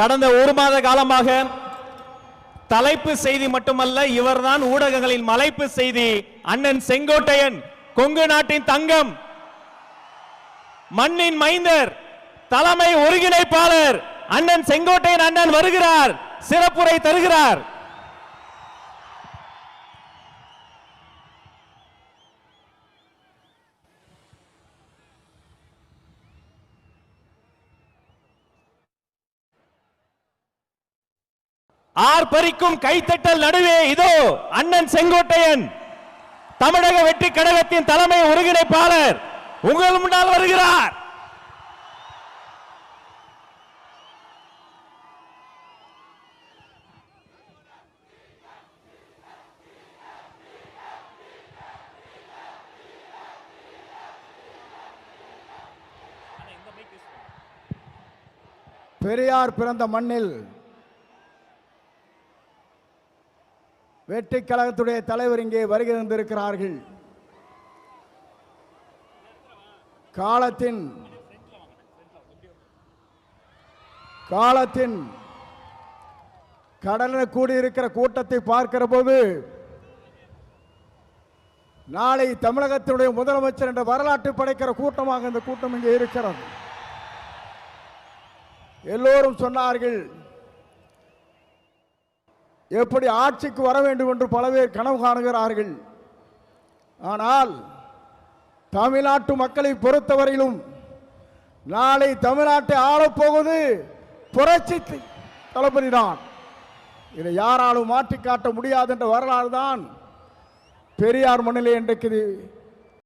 கடந்த ஒரு மாத காலமாக தலைப்பு செய்தி மட்டுமல்ல இவர்தான் ஊடகங்களின் மலைப்பு செய்தி. அண்ணன் செங்கோட்டையன் கொங்கு நாட்டின் தங்கம். மண்ணின் மைந்தர் தலைமை ஒருங்கிணைப்பாளர் அண்ணன் செங்கோட்டையன் அண்ணன் வருகிறார் சிறப்புரை தருகிறார். ஆர்ப்பரிக்கும் கைத்தட்டல் நடுவே இதோ அண்ணன் செங்கோட்டையன். தமிழக வெற்றி கழகத்தின் தலைமை ஒருங்கிணைப்பாளர் உங்கள் முன்னால் வருகிறார். பெரியார் பிறந்த மண்ணில் வெற்றிக் கழகத்துடைய தலைவர் இங்கே வருகை தந்திருக்கிறார்கள். காலத்தின் காலத்தின் கடலில் கூடியிருக்கிற கூட்டத்தை பார்க்கிற போது நாளை தமிழகத்தினுடைய முதலமைச்சர் என்ற வரலாற்று படைக்கிற கூட்டமாக இந்த கூட்டம் இங்கே இருக்கிறது. எல்லோரும் சொன்னார்கள் எப்படி ஆட்சிக்கு வர வேண்டும் என்று பல பேர் கனவு காணுகிறார்கள். ஆனால் தமிழ்நாட்டு மக்களை பொறுத்தவரையிலும் நாளை தமிழ்நாட்டை ஆளப்போவது புரட்சி தளபதி தான் இதை யாராலும் மாற்றி காட்ட முடியாது என்ற வரலாறு தான் பெரியார் மண்ணிலே இன்றைக்கு